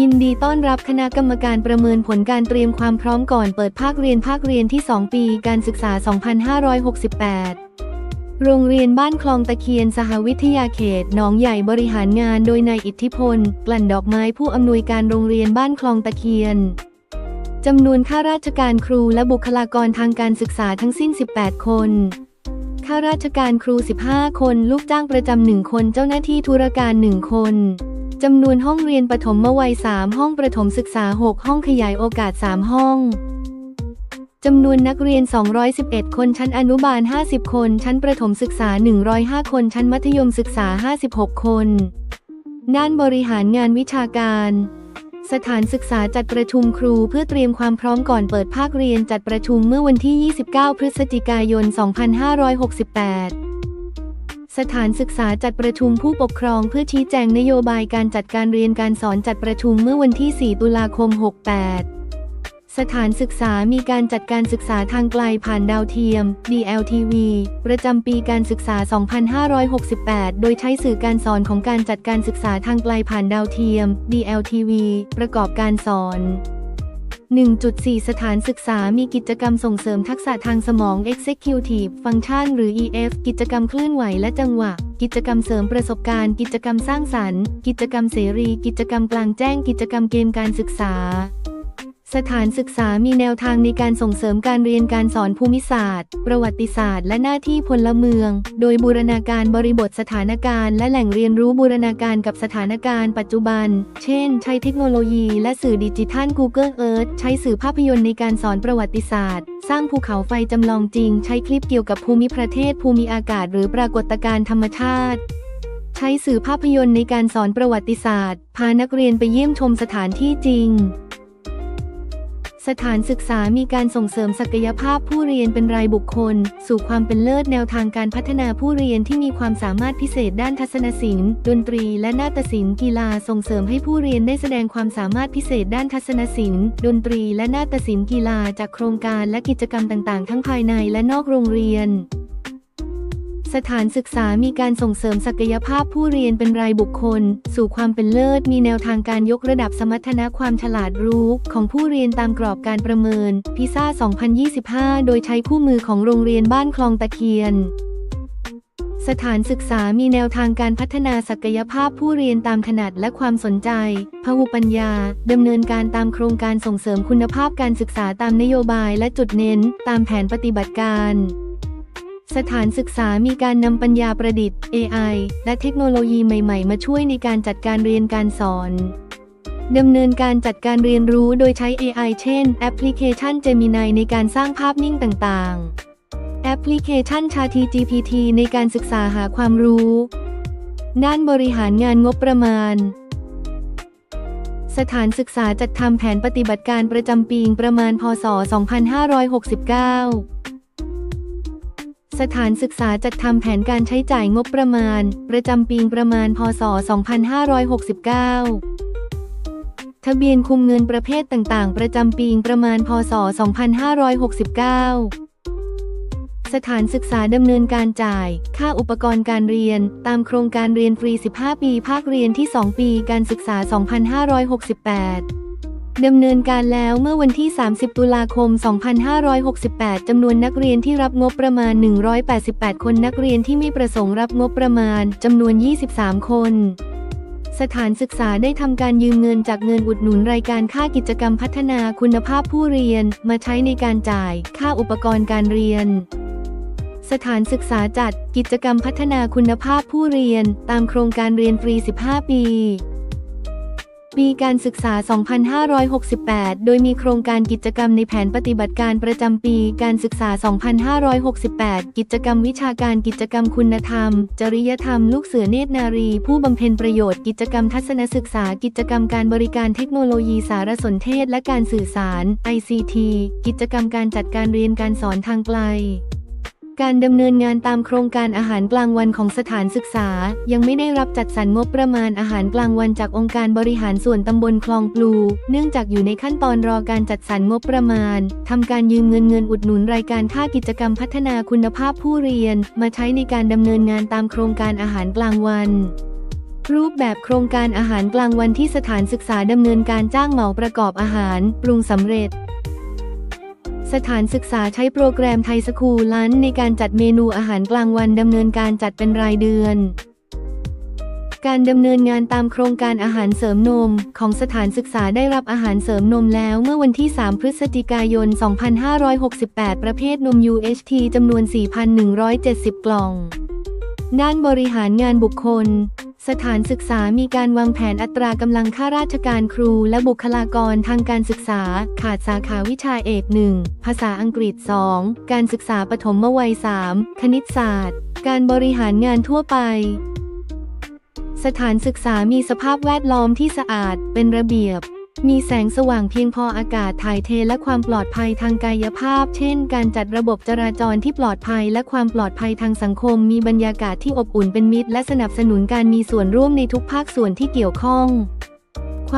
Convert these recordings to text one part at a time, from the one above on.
ยินดีต้อนรับคณะกรรมการประเมินผลการเตรียมความพร้อมก่อนเปิดภาคเรียนภาคเรียนที่ 2 ปีการศึกษา 2568 โรงเรียนบ้านคลองตะเคียนสหวิทยาเขตหนองใหญ่บริหารงานโดยนายอิทธิพล กลั่นดอกไม้ผู้อำนวยการโรงเรียนบ้านคลองตะเคียนจำนวนข้าราชการครูและบุคลากรทางการศึกษาทั้งสิ้น 18 คนข้าราชการครู 15 คน ลูกจ้างประจำหนึ่งคน เจ้าหน้าที่ธุรการหนึ่งคน จำนวนห้องเรียนปฐมวัย 3 ห้องประถมศึกษา 6 ห้องขยายโอกาส 3 ห้องจำนวนนักเรียน 211 คนชั้นอนุบาล 50 คน ชั้นประถมศึกษา 105 คน ชั้นมัธยมศึกษา 56 คน ด้านบริหารงานวิชาการ สถานศึกษาจัดประชุมครูเพื่อเตรียมความพร้อมก่อนเปิดภาคเรียนจัดประชุมเมื่อวันที่ 29 พฤศจิกายน 2568 สถานศึกษาจัดประชุมผู้ปกครองเพื่อชี้แจงนโยบายการจัดการเรียนการสอนจัดประชุมเมื่อวันที่ 4 ตุลาคม 68 สถานศึกษามีการจัดการศึกษาทางไกลผ่านดาวเทียม DLTV ประจำปีการศึกษา 2568 โดยใช้สื่อการสอนของการจัดการศึกษาทางไกลผ่านดาวเทียม DLTV ประกอบการสอน 1.4 สถานศึกษามีกิจกรรมส่งเสริมทักษะทางสมอง Executive Function หรือ EF กิจกรรมเคลื่อนไหวและจังหวะ กิจกรรมเสริมประสบการณ์ กิจกรรมสร้างสรรค์ กิจกรรมเสรี กิจกรรมกลางแจ้ง กิจกรรมเกมการศึกษา สถานศึกษามีแนวทางในการส่งเสริมการเรียนการสอนภูมิศาสตร์ ประวัติศาสตร์และหน้าที่พลเมือง โดยบูรณาการบริบทสถานการณ์และแหล่งเรียนรู้บูรณาการกับสถานการณ์ปัจจุบัน เช่น ใช้เทคโนโลยีและสื่อดิจิทัล Google Earth ใช้สื่อภาพยนตร์ในการสอนประวัติศาสตร์ สร้างภูเขาไฟจำลองจริง ใช้คลิปเกี่ยวกับภูมิประเทศ ภูมิอากาศ หรือปรากฏการณ์ธรรมชาติใช้สื่อภาพยนตร์ในการสอนประวัติศาสตร์ พานักเรียนไปเยี่ยมชมสถานที่จริง สถานศึกษามีการส่งเสริมศักยภาพผู้เรียนเป็นรายบุคคล สู่ความเป็นเลิศแนวทางการพัฒนาผู้เรียนที่มีความสามารถพิเศษด้านทัศนศิลป์ ดนตรี และนาฏศิลป์กีฬาส่งเสริมให้ผู้เรียนได้แสดงความสามารถพิเศษด้านทัศนศิลป์ ดนตรี และนาฏศิลป์กีฬาจากโครงการและกิจกรรมต่าง ๆ ทั้งภายในและนอกโรงเรียน สถานศึกษามีการส่งเสริมศักยภาพผู้เรียนเป็นรายบุคคล สู่ความเป็นเลิศ มีแนวทางการยกระดับสมรรถนะความฉลาดรู้ของผู้เรียนตามกรอบการประเมิน พิซ่า 2025 โดยใช้คู่มือของโรงเรียนบ้านคลองตะเคียนสถานศึกษามีแนวทางการพัฒนาศักยภาพผู้เรียนตามถนัดและความสนใจ พหุปัญญา ดำเนินการตามโครงการส่งเสริมคุณภาพการศึกษาตามนโยบายและจุดเน้น ตามแผนปฏิบัติการ สถานศึกษามีการนำปัญญาประดิษฐ์ AI และเทคโนโลยีใหม่ๆ มาช่วยในการจัดการเรียนการสอนดำเนินการจัดการเรียนรู้โดยใช้ AI เช่น แอปพลิเคชัน Gemini ในการสร้างภาพนิ่งต่างๆ แอปพลิเคชัน ChatGPT ในการศึกษาหาความรู้ ด้านบริหารงานงบประมาณ สถานศึกษาจัดทำแผนปฏิบัติการประจำปีประมาณ พศ 2569 สถานศึกษาจัดทำแผนการใช้จ่ายงบประมาณ ประจำปีประมาณ พศ 2569ทะเบียนคุมเงินประเภทต่างๆ ประจำปีประมาณ พศ 2569 สถานศึกษาดำเนินการจ่าย ค่าอุปกรณ์การเรียน ตามโครงการเรียนฟรี 15 ปี ภาคเรียนที่ 2 ปี การศึกษา 2568 ดำเนินการแล้วเมื่อวันที่ 30 ตุลาคม 2568 จำนวนนักเรียนที่รับงบประมาณ 188 คนนักเรียนที่ไม่ประสงค์รับงบประมาณ จำนวน 23 คน สถานศึกษาได้ทำการยืมเงินจากเงินอุดหนุนรายการค่ากิจกรรมพัฒนาคุณภาพผู้เรียน มาใช้ในการจ่าย ค่าอุปกรณ์การเรียนสถานศึกษาจัดกิจกรรมพัฒนาคุณภาพผู้เรียน ตามโครงการเรียนฟรี 15 ปี ปีการศึกษา 2568 โดยมีโครงการกิจกรรมในแผนปฏิบัติการประจำปีการศึกษา 2568 กิจกรรมวิชาการกิจกรรมคุณธรรม จริยธรรม ลูกเสือเนตรนารี ผู้บำเพ็ญประโยชน์ กิจกรรมทัศนศึกษา กิจกรรมการบริการเทคโนโลยีสารสนเทศและการสื่อสาร ICT กิจกรรมการจัดการเรียนการสอนทางไกล การดำเนินงานตามโครงการอาหารกลางวันของสถานศึกษา ยังไม่ได้รับจัดสรรงบประมาณอาหารกลางวันจากองค์การบริหารส่วนตำบลคลองปลู เนื่องจากอยู่ในขั้นตอนรอการจัดสรรงบประมาณทำการยืมเงินเงินอุดหนุนรายการค่ากิจกรรมพัฒนาคุณภาพผู้เรียน มาใช้ในการดำเนินงานตามโครงการอาหารกลางวันรูปแบบโครงการอาหารกลางวันที่สถานศึกษาดำเนินการจ้างเหมาประกอบอาหาร ปรุงสำเร็จ สถานศึกษาใช้โปรแกรมไทยสคูลลันในการจัดเมนูอาหารกลางวันดำเนินการจัดเป็นรายเดือน การดำเนินงานตามโครงการอาหารเสริมนม ของสถานศึกษาได้รับอาหารเสริมนมแล้วเมื่อวันที่ 3 พฤศจิกายน 2568 ประเภทนม UHT จำนวน 4,170 กล่อง ด้านบริหารงานบุคคล สถานศึกษามีการวางแผนอัตรากำลังข้าราชการครูและบุคลากรทางการศึกษา ขาดสาขาวิชาเอก 1 ภาษาอังกฤษ 2 การศึกษาปฐมวัย 3 คณิตศาสตร์ การบริหารงานทั่วไป สถานศึกษามีสภาพแวดล้อมที่สะอาด เป็นระเบียบ มีแสงสว่างเพียงพออากาศถ่ายเทและความปลอดภัยทางกายภาพ เช่น การจัดระบบจราจรที่ปลอดภัยและความปลอดภัยทางสังคม มีบรรยากาศที่อบอุ่นเป็นมิตร และสนับสนุนการมีส่วนร่วมในทุกภาคส่วนที่เกี่ยวข้อง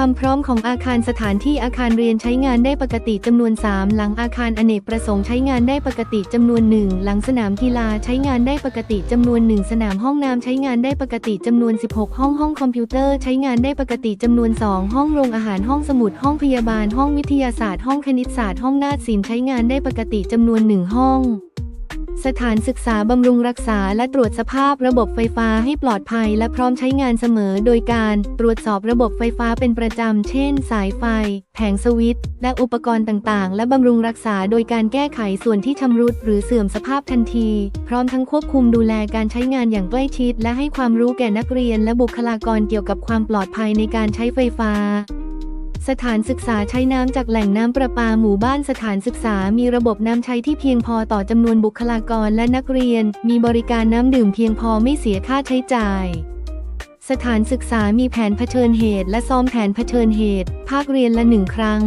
ความพร้อมของอาคารสถานที่อาคารเรียนใช้งานได้ปกติจำนวน 3 หลังอาคารอเนกประสงค์ใช้งานได้ปกติจำนวน 1 หลังสนามกีฬาใช้งานได้ปกติจำนวน 1 สนามห้องน้ำใช้งานได้ปกติจำนวน 16 ห้องห้องคอมพิวเตอร์ใช้งานได้ปกติจำนวน 2 ห้องโรงอาหารห้องสมุดห้องพยาบาลห้องวิทยาศาสตร์ห้องคณิตศาสตร์ห้องนาฏศิลป์ใช้งานได้ปกติจำนวน 1 ห้อง สถานศึกษาบำรุงรักษาและตรวจสภาพระบบไฟฟ้าให้ปลอดภัยและพร้อมใช้งานเสมอ โดยการตรวจสอบระบบไฟฟ้าเป็นประจำ เช่น สายไฟ แผงสวิตช์และอุปกรณ์ต่างๆ และบำรุงรักษาโดยการแก้ไขส่วนที่ชำรุดหรือเสื่อมสภาพทันที พร้อมทั้งควบคุมดูแลการใช้งานอย่างใกล้ชิด และให้ความรู้แก่นักเรียนและบุคลากรเกี่ยวกับความปลอดภัยในการใช้ไฟฟ้า สถานศึกษาใช้น้ำจากแหล่งน้ำประปาหมู่บ้านสถานศึกษา มีระบบน้ำใช้ที่เพียงพอต่อจำนวนบุคลากรและนักเรียน มีบริการน้ำดื่มเพียงพอไม่เสียค่าใช้จ่าย สถานศึกษามีแผนเผชิญเหตุ และซ้อมแผนเผชิญเหตุ ภาคเรียนละหนึ่งครั้ง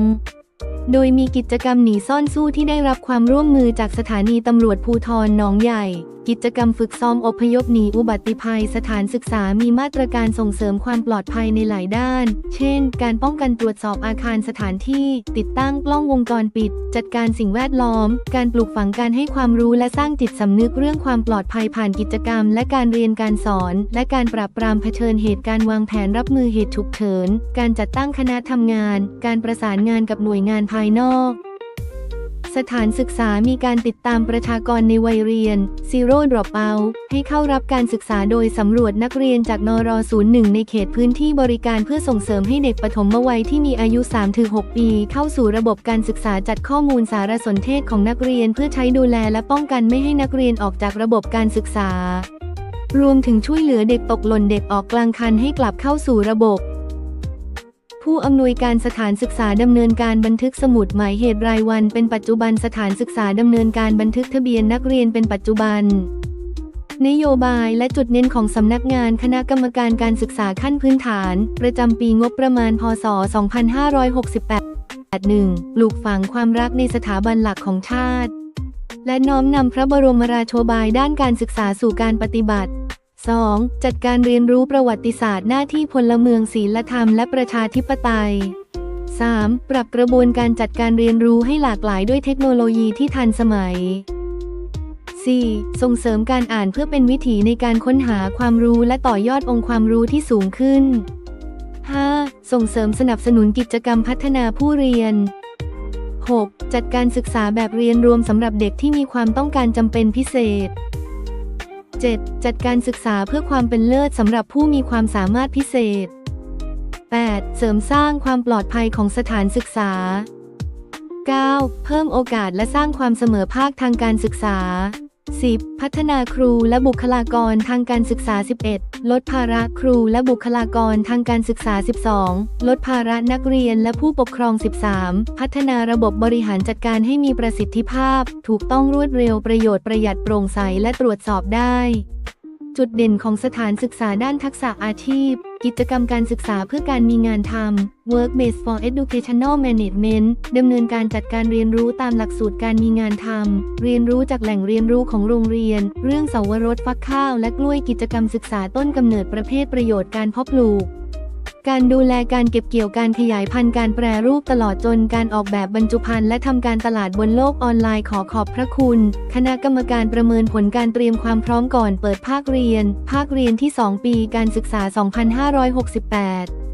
โดยมีกิจกรรมหนีซ่อนสู้ที่ได้รับความร่วมมือจากสถานีตำรวจภูทรหนองใหญ่ กิจกรรมฝึกซ้อมอพยพหนีอุบัติภัยสถานศึกษามีมาตรการส่งเสริมความปลอดภัยในหลายด้าน เช่น การป้องกันตรวจสอบอาคารสถานที่ ติดตั้งกล้องวงจรปิด จัดการสิ่งแวดล้อม การปลูกฝังการให้ความรู้และสร้างจิตสำนึกเรื่องความปลอดภัยผ่านกิจกรรม และการเรียนการสอน และการปราบปรามเผชิญเหตุการวางแผนรับมือเหตุฉุกเฉิน การจัดตั้งคณะทำงาน การประสานงานกับหน่วยงานภายนอก สถานศึกษามีการติดตามประชากรในวัยเรียน Zero Dropout ให้เข้ารับการศึกษาโดยสำรวจนักเรียนจากนร01 ในเขตพื้นที่บริการเพื่อส่งเสริมให้เด็กปฐมวัยที่มีอายุ 3-6 ปี เข้าสู่ระบบการศึกษาจัดข้อมูลสารสนเทศของนักเรียนเพื่อใช้ดูแลและป้องกันไม่ให้นักเรียนออกจากระบบการศึกษารวมถึงช่วยเหลือเด็กตกหล่นเด็กออกกลางคันให้กลับเข้าสู่ระบบ ผู้อำนวยการสถานศึกษาดำเนินการบันทึกสมุดหมายเหตุรายวัน เป็นปัจจุบันสถานศึกษาดำเนินการบันทึกทะเบียนนักเรียนเป็นปัจจุบัน นโยบายและจุดเน้นของสำนักงานคณะกรรมการการศึกษาขั้นพื้นฐาน ประจำปีงบประมาณ พศ 2568 1. ปลูกฝังความรักในสถาบันหลักของชาติ และน้อมนำพระบรมราโชบายด้านการศึกษาสู่การปฏิบัติ 2. จัดการเรียนรู้ประวัติศาสตร์หน้าที่พลเมืองศีลธรรมและประชาธิปไตย 3. ปรับกระบวนการจัดการเรียนรู้ให้หลากหลายด้วยเทคโนโลยีที่ทันสมัย 4. ส่งเสริมการอ่านเพื่อเป็นวิถีในการค้นหาความรู้และต่อยอดองค์ความรู้ที่สูงขึ้น 5. ส่งเสริมสนับสนุนกิจกรรมพัฒนาผู้เรียน 6. จัดการศึกษาแบบเรียนรวมสำหรับเด็กที่มีความต้องการจำเป็นพิเศษ 7. จัดการศึกษาเพื่อความเป็นเลิศสำหรับผู้มีความสามารถพิเศษ 8. เสริมสร้างความปลอดภัยของสถานศึกษา 9. เพิ่มโอกาสและสร้างความเสมอภาคทางการศึกษา 10. พัฒนาครูและบุคลากรทางการศึกษา 11. ลดภาระครูและบุคลากรทางการศึกษา 12. ลดภาระนักเรียนและผู้ปกครอง 13. พัฒนาระบบบริหารจัดการให้มีประสิทธิภาพ ถูกต้องรวดเร็วประโยชน์ประหยัดโปร่งใสและตรวจสอบได้ จุดเด่นของสถานศึกษาด้านทักษะอาชีพ กิจกรรมการศึกษาเพื่อการมีงานทำ Work Based for Educational Management ดำเนินการจัดการเรียนรู้ตามหลักสูตรการมีงานทำ เรียนรู้จากแหล่งเรียนรู้ของโรงเรียน เรื่องเสาวรสฟักข้าวและกล้วยกิจกรรมศึกษาต้นกำเนิดประเภทประโยชน์การเพาะปลูก การดูแลการเก็บเกี่ยวการขยายพันธุ์การแปรรูปตลอดจนการออกแบบบรรจุภัณฑ์และทำการตลาดบนโลกออนไลน์ขอขอบพระคุณ คณะกรรมการประเมินผลการเตรียมความพร้อมก่อนเปิดภาคเรียน ภาคเรียนที่ 2 ปีการศึกษา 2568